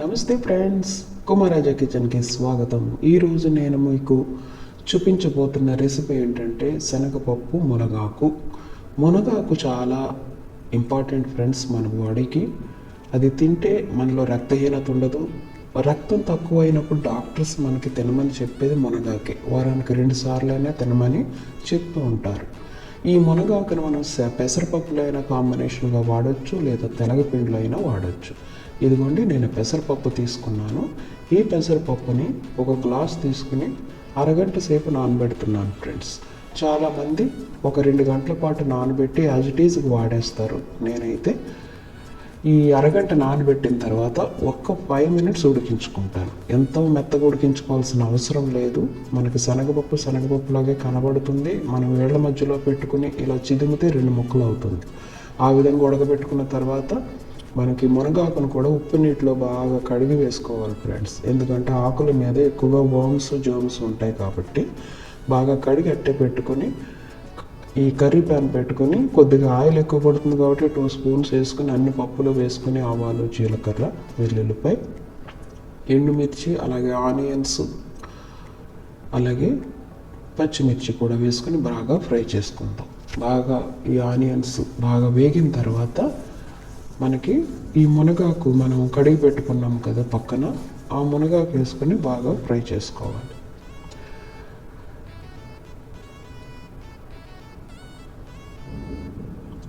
నమస్తే ఫ్రెండ్స్. కుమారాజా కిచెన్కి స్వాగతం. ఈరోజు నేను మీకు చూపించబోతున్న రెసిపీ ఏంటంటే శనగపప్పు మునగాకు. మునగాకు చాలా ఇంపార్టెంట్ ఫ్రెండ్స్ మన బాడీకి. అది తింటే మనలో రక్తహీనత ఉండదు. రక్తం తక్కువ అయినప్పుడు డాక్టర్స్ మనకి తినమని చెప్పేది మునగాకే. వారానికి రెండు సార్లైనా తినమని చెప్తూ ఉంటారు. ఈ మునగాకును మనం పెసరపప్పులో అయినా కాంబినేషన్గా వాడచ్చు లేదా తెలగపిండిలో అయినా వాడచ్చు. ఇదిగోండి నేను పెసరపప్పు తీసుకున్నాను. ఈ పెసరపప్పుని ఒక గ్లాస్ తీసుకుని అరగంట సేపు నానబెడుతున్నాను ఫ్రెండ్స్. చాలామంది ఒక రెండు గంటల పాటు నానబెట్టి యాజ్ ఇట్ ఈజ్కి వాడేస్తారు. నేనైతే ఈ అరగంట నానబెట్టిన తర్వాత ఒక్క ఫైవ్ మినిట్స్ ఉడికించుకుంటాను. ఎంతో మెత్తగా ఉడికించుకోవాల్సిన అవసరం లేదు. మనకి శనగపప్పు శనగపప్పులాగే కనబడుతుంది. మనం వేళ్ళ మధ్యలో పెట్టుకుని ఇలా చిదిమితే రెండు ముక్కలు అవుతుంది. ఆ విధంగా ఉడకబెట్టుకున్న తర్వాత మనకి మునగాకును కూడా ఉప్పు నీటిలో బాగా కడిగి వేసుకోవాలి ఫ్రెండ్స్ ఎందుకంటే ఆకుల మీద ఎక్కువగా వామ్స్ జోమ్స్ ఉంటాయి కాబట్టి బాగా కడిగి అట్టే పెట్టుకొని ఈ కర్రీ ప్యాన్ పెట్టుకొని కొద్దిగా ఆయిల్ ఎక్కువ పడుతుంది కాబట్టి టూ స్పూన్స్ వేసుకుని అన్ని పప్పులు వేసుకుని ఆవాలు జీలకర్ర వెల్లుల్లిపాయ ఎండుమిర్చి అలాగే ఆనియన్స్ అలాగే పచ్చిమిర్చి కూడా వేసుకొని బాగా ఫ్రై చేసుకుందాం. బాగా ఈ ఆనియన్స్ బాగా వేగిన తర్వాత మనకి ఈ మునగాకు మనం కడిగి పెట్టుకున్నాం కదా పక్కన ఆ మునగాకు వేసుకొని బాగా ఫ్రై చేసుకోవాలి.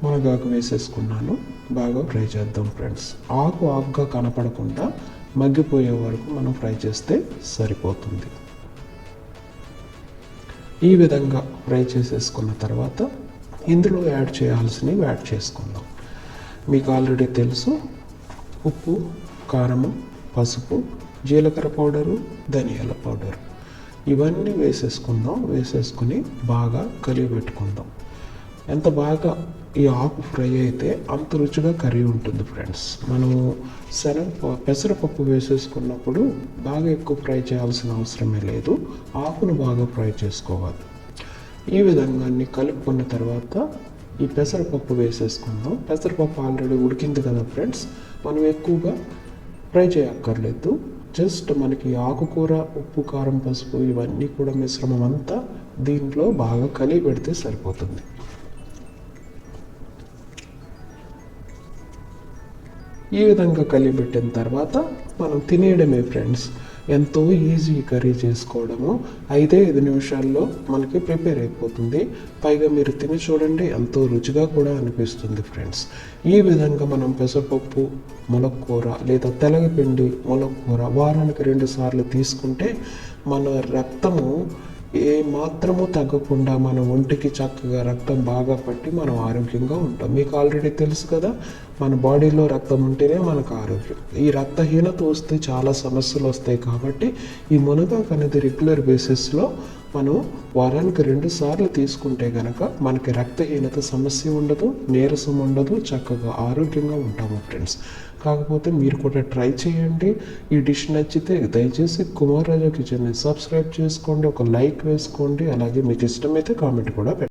మునగాకు వేసేసుకున్నాను. బాగా ఫ్రై చేద్దాం ఫ్రెండ్స్. ఆకు ఆకుగా కనపడకుండా మగ్గిపోయే వరకు మనం ఫ్రై చేస్తే సరిపోతుంది. ఈ విధంగా ఫ్రై చేసేసుకున్న తర్వాత ఇందులో యాడ్ చేయాల్సినవి యాడ్ చేసుకుందాం. మీకు ఆల్రెడీ తెలుసు ఉప్పు కారము పసుపు జీలకర్ర పౌడరు ధనియాల పౌడరు. ఇవన్నీ వేసేసుకుందాం. వేసేసుకుని బాగా కలిగి పెట్టుకుందాం ఎంత బాగా ఈ ఆకు ఫ్రై అయితే అంత రుచిగా కర్రీ ఉంటుంది ఫ్రెండ్స్. మనము శనగ పెసరపప్పు వేసేసుకున్నప్పుడు బాగా ఎక్కువ ఫ్రై చేయాల్సిన అవసరమే లేదు. ఆకును బాగా ఫ్రై చేసుకోవాలి. ఈ విధంగా అన్ని కలుపుకున్న తర్వాత ఈ పెసరపప్పు వేసేసుకుందాం. పెసరపప్పు ఆల్రెడీ ఉడికింది కదా ఫ్రెండ్స్. మనం ఎక్కువగా ఫ్రై చేయక్కర్లేదు. జస్ట్ మనకి ఆకుకూర ఉప్పు కారం పసుపు ఇవన్నీ కూడా మిశ్రమం అంతా దీంట్లో బాగా కలిపి పెడితే సరిపోతుంది. ఈ విధంగా కలిపి పెట్టిన తర్వాత మనం తినేయడమే ఫ్రెండ్స్ ఎంతో ఈజీ కర్రీ చేసుకోవడము. అయితే ఐదు నిమిషాల్లో మనకి ప్రిపేర్ అయిపోతుంది. పైగా మీరు తిని చూడండి ఎంతో రుచిగా కూడా అనిపిస్తుంది ఫ్రెండ్స్ ఈ విధంగా మనం పెసరపప్పు ములక్కూర లేదా తెలగపిండి ములక్కూర వారానికి రెండు సార్లు తీసుకుంటే మన రక్తము ఏ మాత్రము తగ్గకుండా మన ఒంటికి చక్కగా రక్తం బాగా పట్టి మనం ఆరోగ్యంగా ఉంటాం. మీకు ఆల్రెడీ తెలుసు కదా మన బాడీలో రక్తం ఉంటేనే మనకు ఆరోగ్యం. ఈ రక్తహీనత వస్తే చాలా సమస్యలు వస్తాయి కాబట్టి ఈ మునగాకు అనేది రెగ్యులర్ బేసిస్లో మనం వారానికి రెండు సార్లు తీసుకుంటే కనుక మనకి రక్తహీనత సమస్య ఉండదు నీరసం ఉండదు చక్కగా ఆరోగ్యంగా ఉంటాము ఫ్రెండ్స్. కాకపోతే మీరు కూడా ట్రై చేయండి. ఈ డిష్ నచ్చితే దయచేసి కుమార్ రాజా కిచెన్ని సబ్స్క్రైబ్ చేసుకోండి ఒక లైక్ వేసుకోండి అలాగే మీకు ఇష్టమైతే కామెంట్ కూడా పెట్టండి.